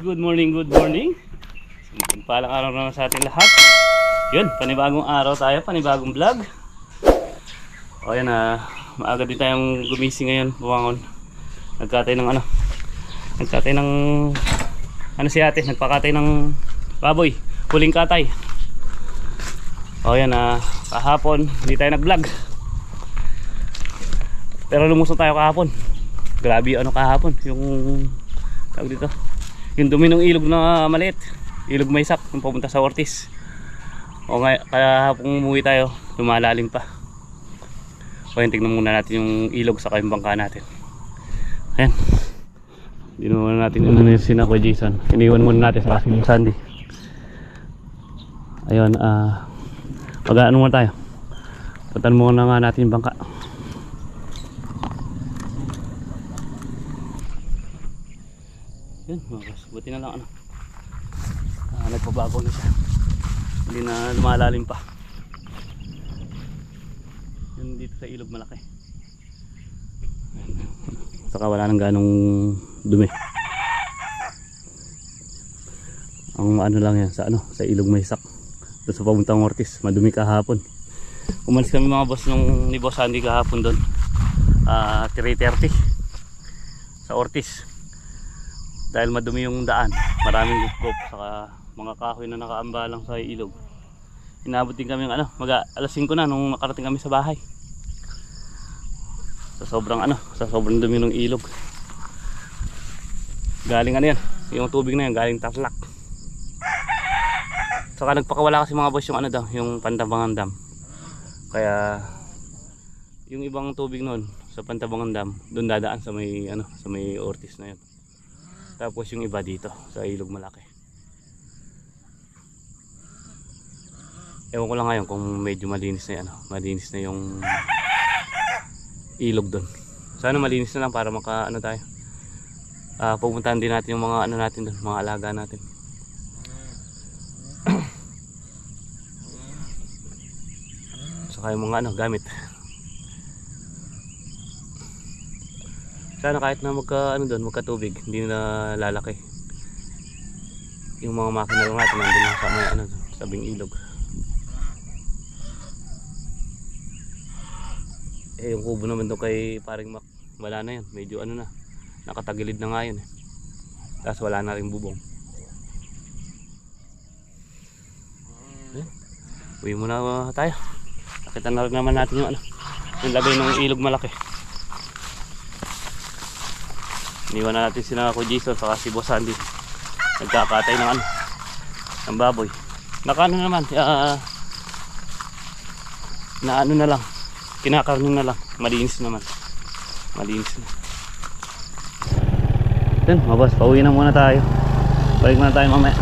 good morning, good morning. Palang araw naman sa ating lahat. Yun, panibagong araw tayo, panibagong vlog. O yan na, maaga din tayong gumising ngayon, bumangon. Nagkatay ng ano, nagkatay ng, ano si ate, nagpakatay ng baboy, huling katay. O yan na, kahapon, hindi tayo nag-vlog. Pero lumusong tayo kahapon. Grabe ano kahapon, yung tawag dito. Yung dumi ng ilog na maliit. Ilog may sak, yung papunta sa Ortiz. O nga, kaya kung umuwi tayo, lumalalim pa. O yun, tignan muna natin yung ilog sa yung bangka natin. Ayan. Muna natin ano na si Kuya Jason. Iniwan muna natin sa kasing Sandy. Ayun, ah... mag-ano muna tayo. Puntan muna nga natin yung bangka. Yun, na lang ano. Ah, nagpabago na siya. Hindi na lumalalim pa. Yun dito sa ilog malaki. Saka wala nang ganong dumi. Ang ano lang yan sa ano, sa ilog may sak. Doon sa pamuntang Ortiz, madumi kahapon. Umalis kami mga boss nung ni Boss Andy kahapon doon. Ah, 3.30 sa Ortiz dahil madumi yung daan maraming gupgop saka mga kahoy na nakaambalang sa ilog. Inabot din kami ng ano mag alas 5 na nung nakarating kami sa bahay. Sa sobrang ano sa sobrang dumi ng ilog. Galing ano yan yung tubig na yan galing tarlac. Saka nagpakawala kasi mga boss yung ano daw yung pantabangan dam. Kaya yung ibang tubig noon sa pantabangan dam doon dadaan sa may ano sa may ortis na yun tapos yung iba dito sa ilog malaki. Ewan ko lang ngayon kung medyo malinis na yan. Ano, malinis na yung ilog doon. Sana malinis na lang para maka ano tayo. Ah, pupuntahan din natin yung mga ano natin doon, mga alaga natin. Saka yung mga ano, gamit. Sana kahit na magka ano doon, magkatubig, hindi na lalaki. Yung mga makina lang natin nandun lang sa may ano, sabing ilog. Eh yung kubo naman doon kay paring Mac, wala na yan, medyo ano na, nakatagilid na nga yun eh. Tapos wala na rin bubong. Eh, uwi muna uh, tayo. Nakita na rin naman natin yung ano, yung lagay ng ilog malaki. Iniwan na natin sina ako Jason saka si Boss Andy. Nagkakatay ng ano, ng baboy. Naka ano naman, ah, na ano na lang, kinakarno na lang, malinis naman. Malinis na. Yan, mga boss, pauwi na muna tayo. Balik na tayo mamaya.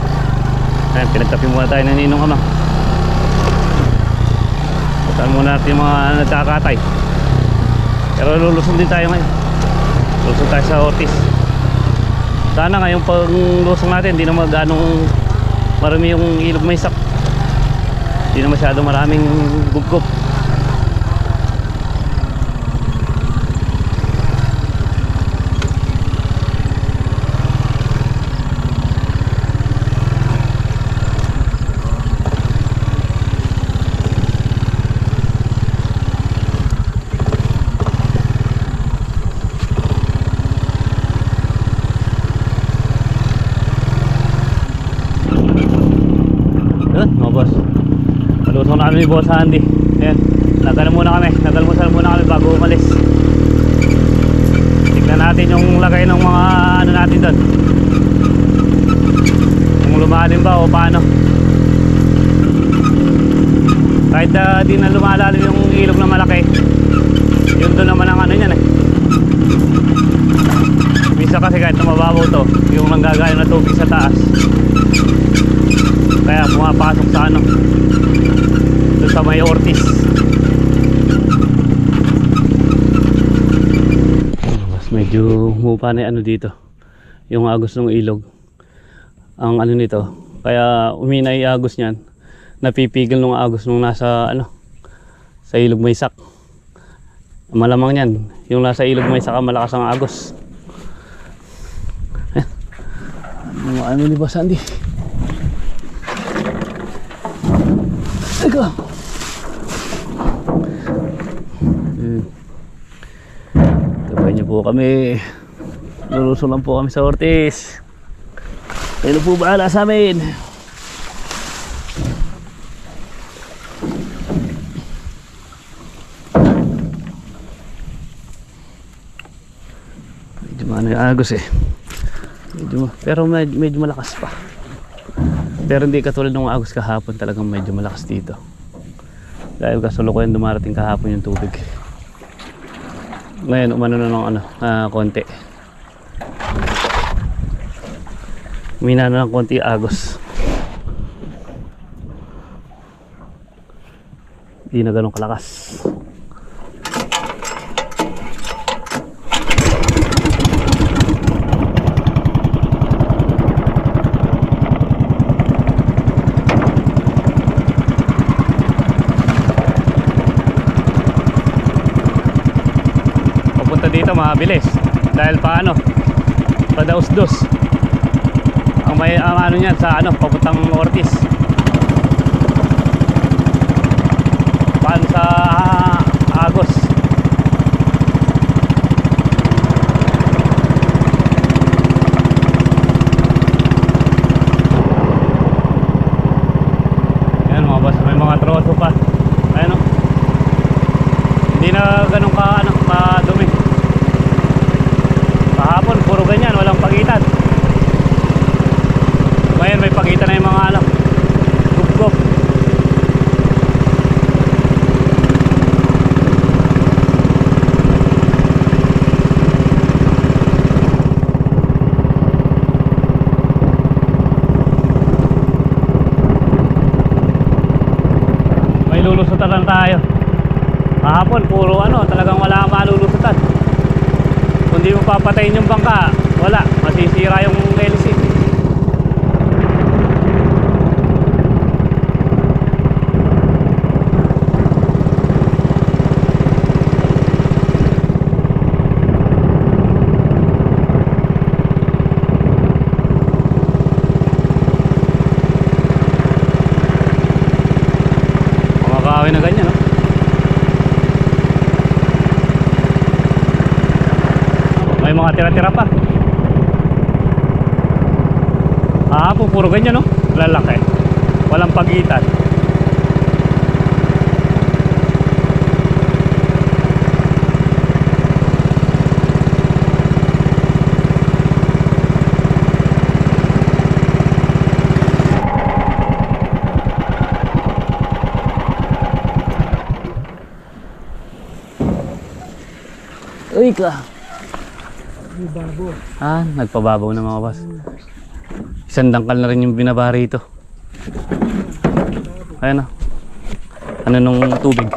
Ayan, pinagtapi muna tayo ng ninong ama. Puntaan muna natin yung mga nagkakatay. Pero lulusong din tayo ngayon. Lusong tayo sa Otis. Sana ngayong paglusong natin, hindi na magganong marami yung ilog may sak. Hindi na masyado maraming gugkop. Yun, mga boss. Malusong na kami ni Boss Andy. Ayan, nagano muna kami. Nagalmusal muna kami bago umalis. Tignan natin yung lagay ng mga ano natin doon. Kung lumalim ba o paano. Kahit uh, di na lumalalim yung ilog na malaki. Yun doon naman ang ano niyan eh. Misa kasi kahit na mababaw to, yung nanggagaling na tubig sa taas kaya pumapasok sa ano sa may Ortiz. Mas medyo humupa na ano dito. Yung agos ng ilog. Ang ano nito. Kaya umina yung agos niyan. Napipigil ng agos nung nasa ano sa ilog may sak. Malamang yan. Yung nasa ilog may sak malakas ang agos. Mga ano ni Boss Andy. Teka. Hmm. Tabay niyo kami. Luluso lang po kami sa Ortiz. Kayo po bahala sa amin. Medyo ano yung agos eh. Medyo, pero medyo, medyo malakas pa. Pero hindi katulad ng agos kahapon talagang medyo malakas dito. Dahil kasulukuyan dumarating kahapon yung tubig. Ngayon umano na ng ano, ah, konti. Mina na ng konti agos. Hindi na ganun kalakas. Papunta dito mabilis. Dahil pa ano, padaus-dos. Ang may ang ano niyan sa ano, papuntang Ortiz. Paan sa Agos. Ayan mga boss, may mga troso pa. Ayan o. Hindi na ganun ka ano, madumi. Kahapon, puro ganyan, walang pagitan. Ngayon may pagitan na yung mga ano, gupgop. May lulusutan lang tayo. Kahapon, puro ano, talagang wala kang malulusutan. Kung yung bangka, wala, masisira yung LC. Mga kahoy na ganyan, no? May mga tira-tira pa. Ah, po, puro ganyan, no? Lalaki. Walang pagitan. Uy ka. Ah, nagpababaw na mga boss. Isang dangkal na rin yung binaba rito. Ayan na. Ano nung tubig.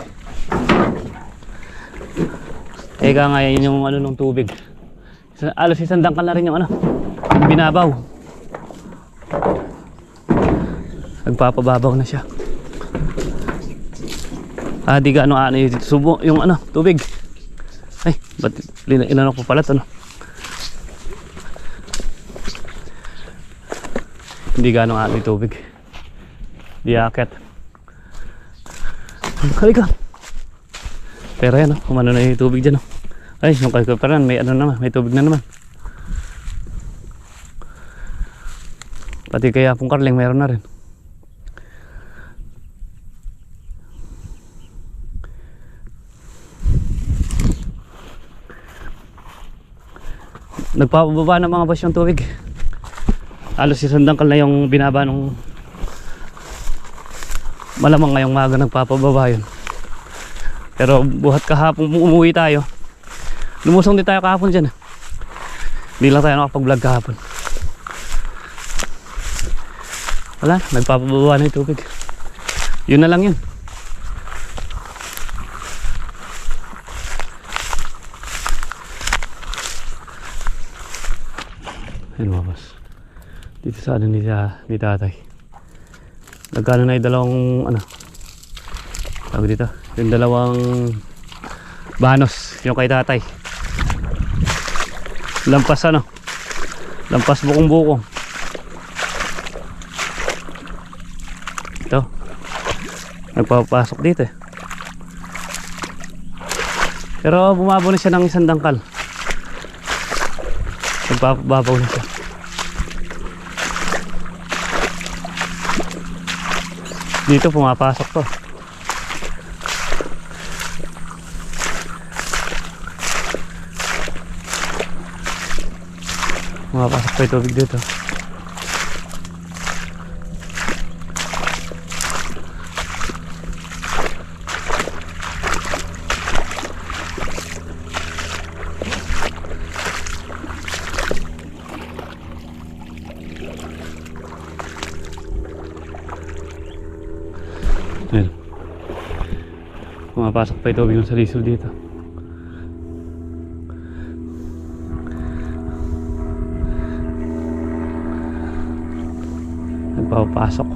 Eka nga yun yung ano nung tubig. Alos isang dangkal na rin yung ano. Yung binabaw. Nagpapababaw na siya. Ah, di ga ano ano yung yung ano tubig. Ay, ba't lina- inano ko pala to no? Hindi gano'ng ano yung tubig. Di akit. Halika. Pero yan, oh, kumano na yung tubig dyan. Oh. Ay, yung kay Kaparan, may ano naman, may tubig na naman. Pati kaya pong karling, meron na rin. Nagpapababa ng mga yung tubig. Alos isang dangkal na yung binaba nung malamang ngayong maga nagpapababa yun. Pero buhat kahapon umuwi tayo. Lumusong din tayo kahapon dyan. Hindi lang tayo nakapag-vlog kahapon. Wala, nagpapababa na yung tubig. Yun na lang yun. masyado ni, ni tatay. Nagkano na yung dalawang, ano, tawag dito, yung dalawang banos, yung kay tatay. Lampas ano, lampas bukong bukong. Ito, nagpapasok dito eh. Pero bumabo na siya ng isang dangkal. Nagbababaw na siya. Dito pumapasok to. Pumapasok pa yung tubig dito. Ayan. Pumapasok pa yung tubig ng salisol dito. Nagpapasok.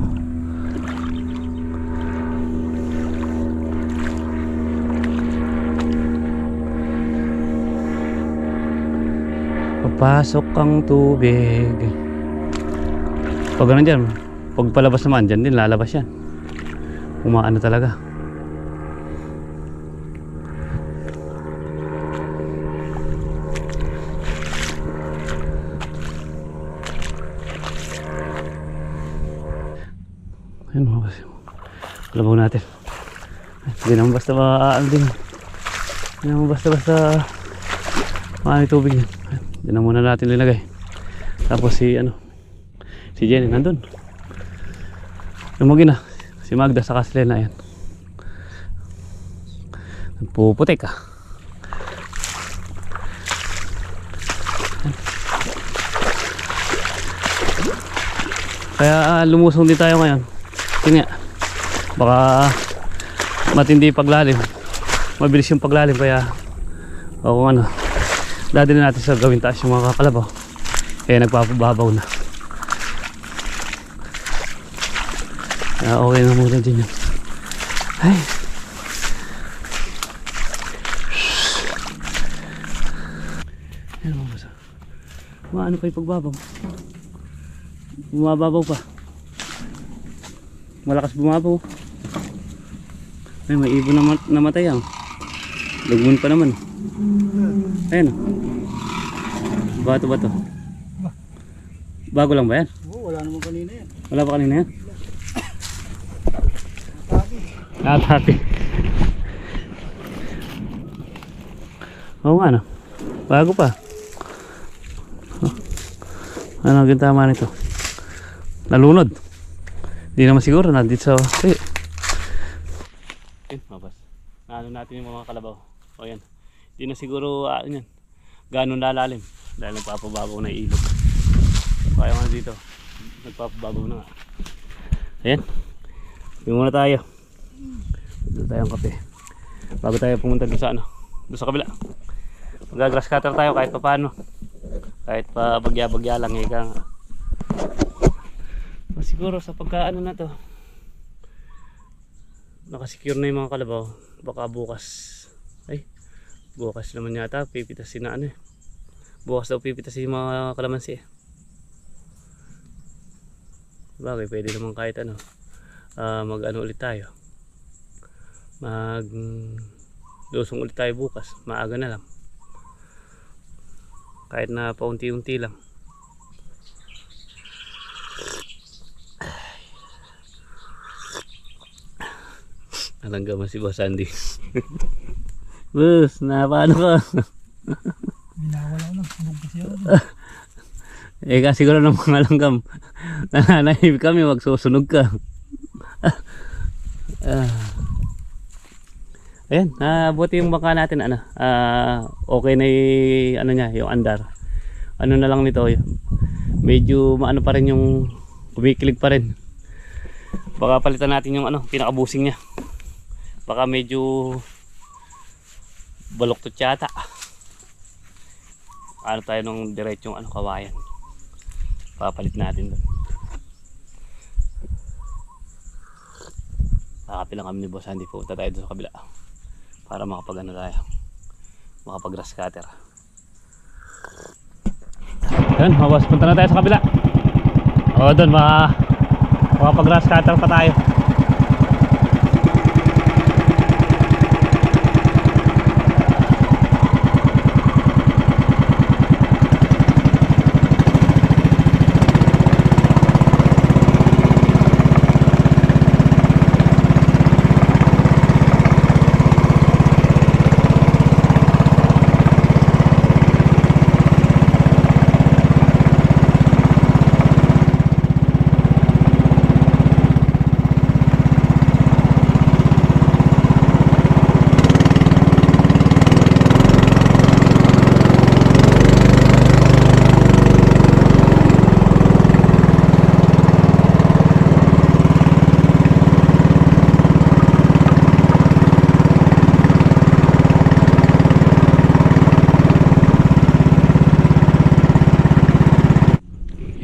Papasok ang tubig. Pag ganun dyan, pag palabas naman, dyan din lalabas yan umaano talaga. Ayun mga kasi kalabaw natin. Hindi naman basta maaano din. Hindi naman basta basta maano tubig yan hindi na muna natin linagay. Tapos si ano si Jenny nandun. Lumagi na Si Magda sa Kaslena yan. Nagpuputik ah. Kaya ah, lumusong din tayo ngayon. Yun nga. Baka matindi paglalim. Mabilis yung paglalim kaya o kung ano. Na natin sa gawin taas yung mga kakalabaw. Kaya nagpapababaw na. Ah, okay na muna din yun. Ay. Ayan mga basa. Maano pa yung pagbabaw? Bumababaw pa. Malakas bumabaw. Ay, may ibon na mat- namatay ah. Lugmon pa naman. Ayan oh. Bato bato. Bago lang ba yan? Oo, wala naman kanina yan. Wala pa kanina yan? Atake. Oo nga no. Bago pa. Ano ang tama nito? Nalunod. Hindi naman siguro nandito sa... Eh. Ayun, mabas. Naano natin yung mga kalabaw. O yan. Hindi na siguro, ah, yan. Ganun lalalim. Dahil nagpapababaw na ilog. Kaya nga dito. Nagpapababaw na nga. Ayan. Yung muna tayo. Doon tayong kape. Bago tayo pumunta doon sa ano. Doon sa kabila. Mag-grass cutter tayo kahit pa paano. Kahit pa bagya-bagya lang. O, siguro sa pagkaano na to. Nakasecure na yung mga kalabaw. Baka bukas. Ay. Bukas naman yata. Pipitasin na ano eh. Bukas daw pipitasin yung mga kalamansi eh. Bagay, pwede naman kahit ano. ah, mag-ano ulit tayo mag lusong ulit tayo bukas maaga na lang kahit na paunti-unti lang Nalanggaman si Boss Andy Boss, na paano ka? Binawala ko lang. Sabog kasi ako. eh kasi siguro ng mga langgam Nananahib kami, wag susunog ka Ah. Ayan, ah, buti yung bangka natin ano, ah, okay na yung, ano niya, yung andar. Ano na lang nito, medyo maano pa rin yung kumikilig pa rin. Baka palitan natin yung ano, pinakabusing niya. Baka medyo baloktot yata. Ano tayo nung diretsong ano, kawayan. Papalit natin doon. Kakapi lang kami ni Boss Andy. Punta tayo doon sa kabila. Para makapag ano tayo. Makapag grass cutter. Yan, mga boss. Punta na tayo sa kabila. O doon, maka, makapag grass cutter pa tayo.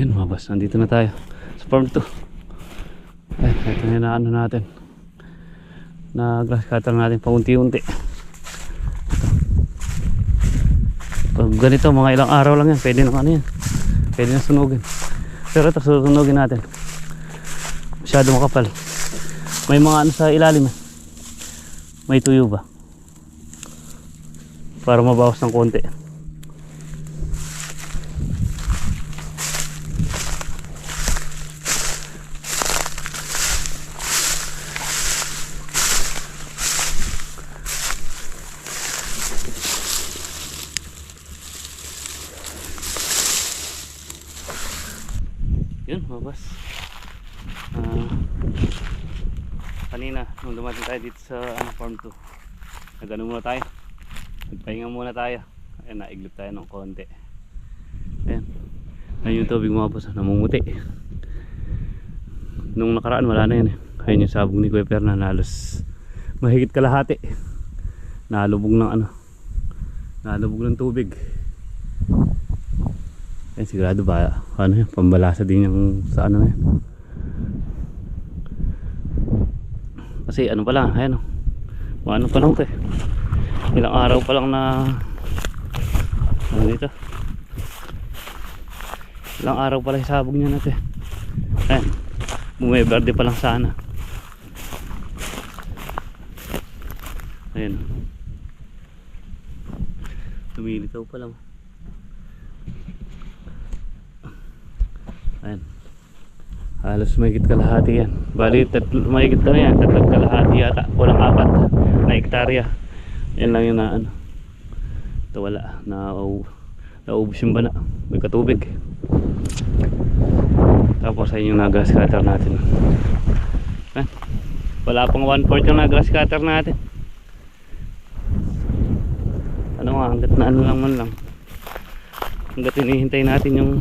Boss, nandito na tayo sa farm 2. Ay, ito na ano natin. Na grass cutter natin paunti-unti. Pag ganito, mga ilang araw lang yan, pwede na ano yan. Pwede na sunugin. Pero ito, susunugin natin. Masyado makapal. May mga ano sa ilalim eh. May tuyo ba? Para mabawas ng konti. Yun, mabas. Ah, kanina, dumating tayo dito sa ano, farm 2, nagano muna tayo. Nagpahinga muna tayo. Ayan, naiglip tayo ng konti. Ayan. Ayun yung tubig mga boss, namumuti. Nung nakaraan, wala na yan eh. Ayun yung sabong ni Kuya Perna, halos mahigit kalahati. Nalubog ng ano, nalubog ng tubig. Ayan, sigurado ba, ano yan, pambalasa din yung sa ano na yan. Kasi ano pa lang, ayan o. Ano pa lang to eh. Ilang araw pa lang na ano dito. Ilang araw pa lang sabog niya natin. Ayan. Bumiberde pa lang sana. Ayan. Lumilitaw pa lang. Ayan. Halos mahigit kalahati yan. Bali, tatlo, mahigit ka na yan. Tatlong kalahati yata. Walang apat na hektarya. Yan lang yung na ano. Ito wala. Na, naubos yung bana. May katubig. Tapos ayun yung na-grass cutter natin. Ayan. Wala pang 1/4 yung na-grass cutter natin. Ano nga, hanggat na ano lang man lang. Hanggat hinihintay natin yung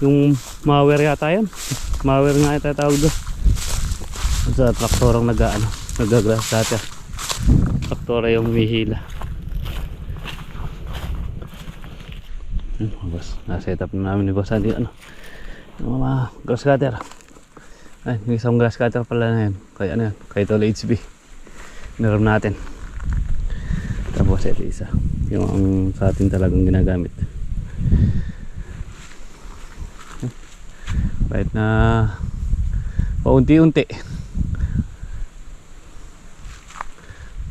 yung mower yata yun. Mower nga yata tawag doon. Sa traktorang nag ano nagagrass dati traktora yung humihila. Yun mga boss. Naset up na namin ni boss. Andy ano yung mga grass cutter. Ay yung isang grass cutter pala na yun. Kaya ano yan kay Tolo HB naroon natin. Tapos ito isa. Yung ang sa talagang ginagamit kahit na paunti-unti.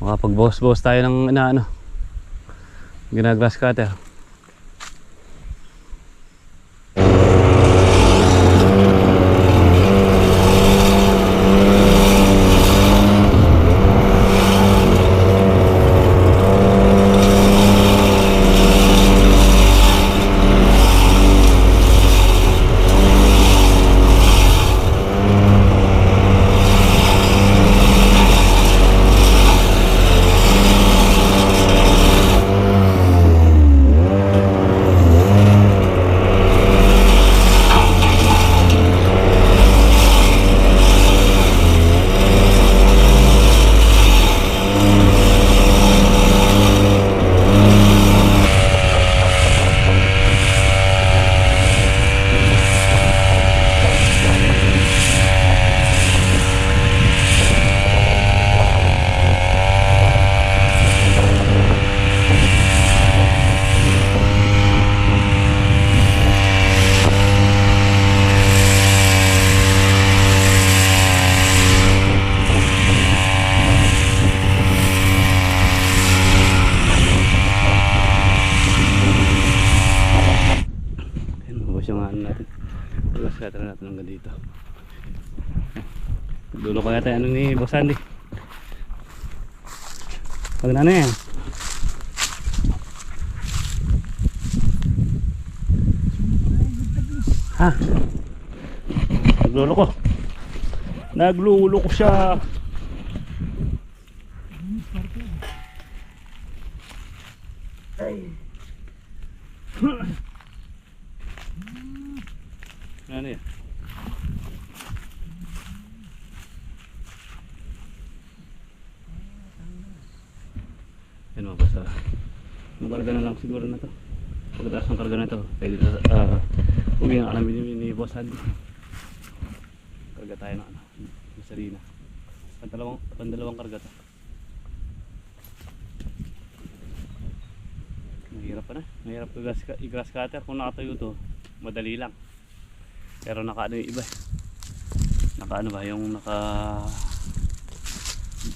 Makapag-boss-boss tayo ng na ano ginagrass cutter Ayun, mabos natin. Pagkas cutter natin hanggang dito. Dulo ko yata ano ni Boss Andy. Pag na ano yan. Ha? Naglulo ko. Naglulo ko siya. Ano yan? Yan mo basta. Magkarga na lang siguro na to. Pagkatapos ng karga na ito, pwede na, uh, uwi na kami Andy. Karga tayo ano, ng sarina. Pandalawang, pandalawang karga to. Mahirap pa na. Mahirap i-grass, cutter. Kung nakatayo to, madali lang. Pero naka ano yung iba eh. Naka ano ba, yung naka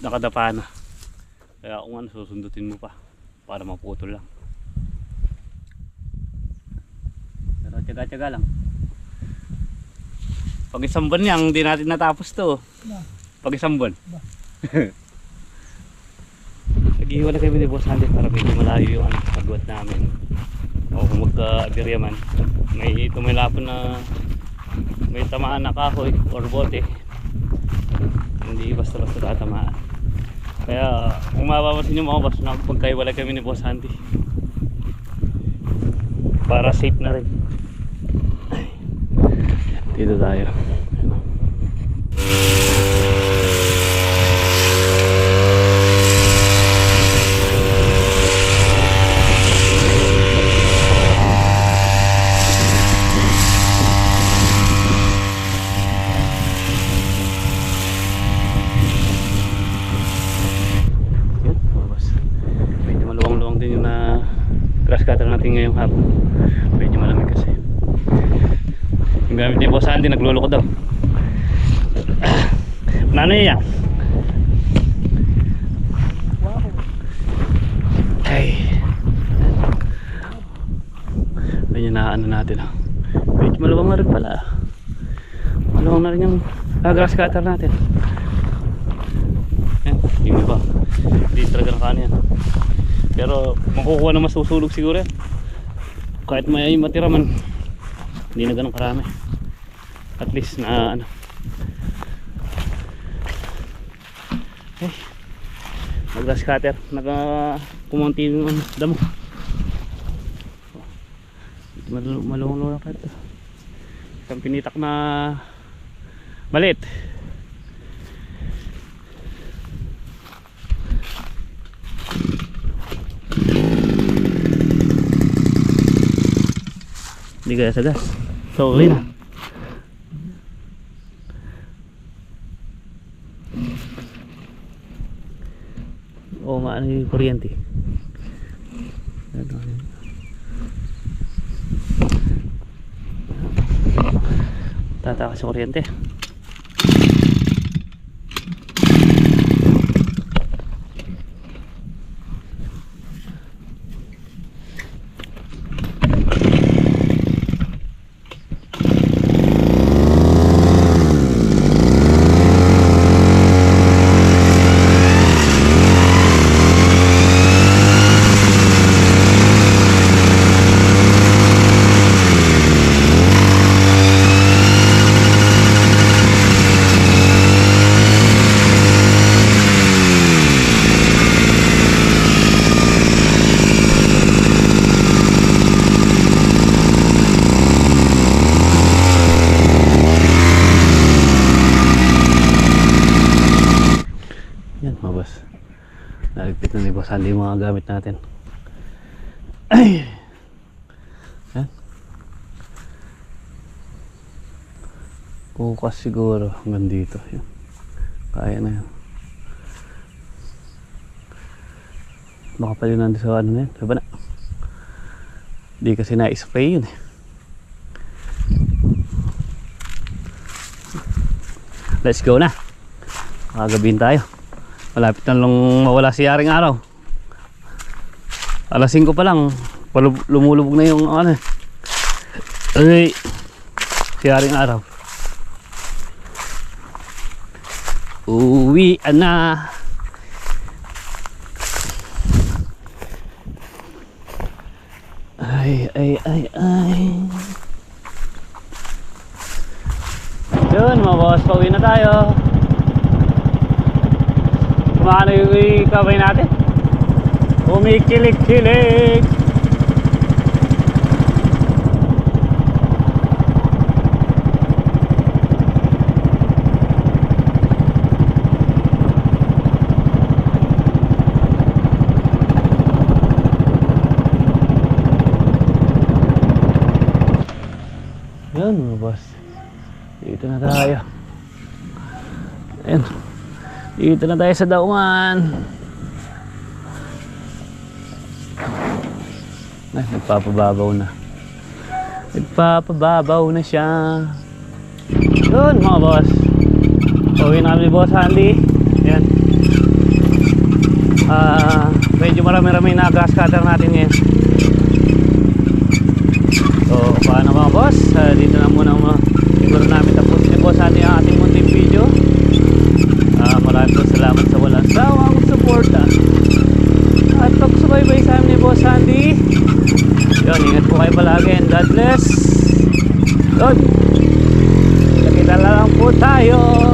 nakadapa na. Kaya kung ano, susundutin mo pa para maputol lang. Pero tiyaga-tiyaga lang. Pag isang buwan yan, hindi natin natapos to. Pag isang buwan. Ba? Nag-iwala kami ni Boss Andy para medyo malayo yung ano, pagwat namin. O kung magka-abirya man, may tumilapon na may tamaan na kahoy or bote. Hindi basta-basta tatamaan. Kaya kung mapapansin nyo mga boss, nakapagkaiwala kami ni Boss Andy. Para safe na rin. Ay. Dito tayo. Yun, mga boss. Medyo maluwang-luwang din yung na grass cutter natin ngayong hapon. Medyo malamig kasi. Gamit ni Boss Andy, nagluloko daw. Nano yan? Wow. Ay. Ayun na ano natin ah. Medyo maluwang na rin pala. ah. Maluwang na rin yung ah, grass cutter natin. Yan, yung iba. Hindi talaga nakaano yan. Pero makukuha na masusulog siguro yan. Kahit may matira man. Hindi na ganun karami. At least na ano. Ay. Mag grass cutter. Naka kumunti yung ano, damo. Mal malungo na pa ito. Isang pinitak na malit. Hindi kaya sa gas. So, uwi na. Oo nga, ano yung kuryente. Ano, ano. Tatakas sa kuryente. Yan mga boss. Naligpit na ni Boss Andy yung mga gamit natin. Ay! Yan. Bukas siguro hanggang dito. Yan. Kaya na yan. Baka pala nandun sa ano na yan. Diba na? Hindi kasi na-spray yun eh. Let's go na. Makagabihin tayo. Malapit na lang mawala si Yaring Araw. Alas 5 pa lang. Lumulubog na yung ano. Ay, si Yaring Araw. Uwi na. Ay, ay, ay, ay. Yun mga boss, pauwi na tayo. Paano yung kamay natin? Umikilik-kilik! Yan mga boss. Dito na tayo. Dito na tayo sa daungan. Ay, nagpapababaw na. Nagpapababaw na siya. Yun mga boss. Uwi na kami Boss Andy. Ayan. Ah, medyo marami-rami na grass cutter natin ngayon. So, paano mga boss? Ah, dito na muna mga siguro namin tapos ni Boss Andy ang ating munting video. Ah, maraming po salamat sa walang sawang suporta. At pagsubaybay sa amin ni Boss Andy. Yun, ingat po kayo palagi and God bless. Yun. Nakita lang po tayo.